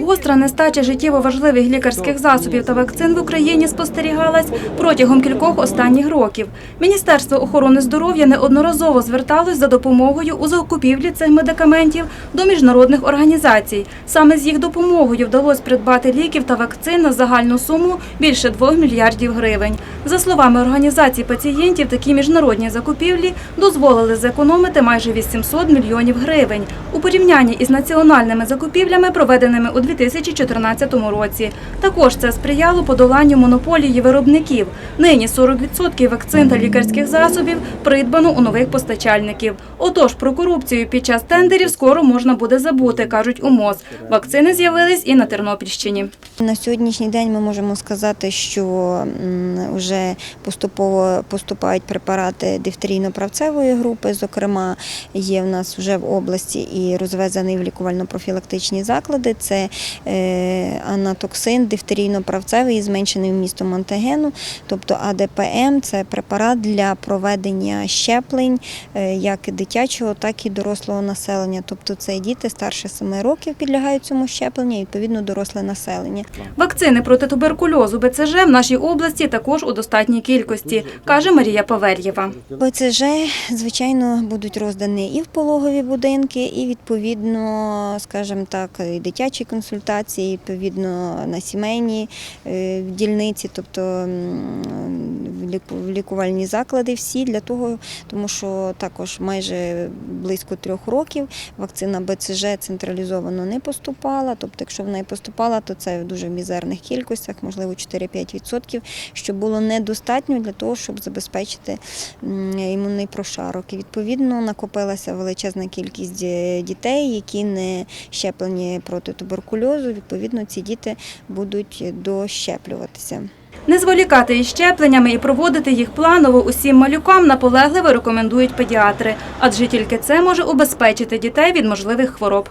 Гостра нестача життєво важливих лікарських засобів та вакцин в Україні спостерігалась протягом кількох останніх років. Міністерство охорони здоров'я неодноразово зверталось за допомогою у закупівлі цих медикаментів до міжнародних організацій. Саме з їх допомогою вдалося придбати ліків та вакцин на загальну суму більше 2 мільярдів гривень. За словами організацій пацієнтів, такі міжнародні закупівлі дозволили зекономити майже 800 мільйонів гривень у порівнянні із національними закупівлями, проведеними у 2014 році. Також це сприяло подоланню монополії виробників. Нині 40% вакцин та лікарських засобів придбано у нових постачальників. Отож, про корупцію під час тендерів скоро можна буде забути, кажуть у МОЗ. Вакцини з'явились і на Тернопільщині. На сьогоднішній день ми можемо сказати, що вже поступово поступають препарати дифтерійно-правцевої групи. Зокрема, є в нас вже в області і розвезений в лікувально-профілактичні заклади. Це анатоксин, дифтерійно-правцевий, зменшений вмістом антигену, тобто АДПМ це препарат для проведення щеплень е, як дитячого, так і дорослого населення. Тобто це діти старше 7 років підлягають цьому щепленню, і відповідно доросле населення. Вакцини проти туберкульозу БЦЖ в нашій області також у достатній кількості, каже Марія Павер'єва. БЦЖ, звичайно, будуть роздані і в пологові будинки, і відповідно, скажімо так, і дитячі консультації, і, відповідно на сімейні е, дільниці, тобто в лікувальні заклади всі для того, тому що також майже близько трьох років вакцина БЦЖ централізовано не поступала. Тобто, якщо вона і поступала, то це в дуже мізерних кількостях, можливо, 4-5%, що було недостатньо для того, щоб забезпечити імунний прошарок. І відповідно накопилася величезна кількість е, дітей, які не щеплені проти туберкульозу. Відповідно, ці діти будуть дощеплюватися. Не зволікати із щепленнями і проводити їх планово усім малюкам наполегливо рекомендують педіатри, адже тільки це може убезпечити дітей від можливих хвороб.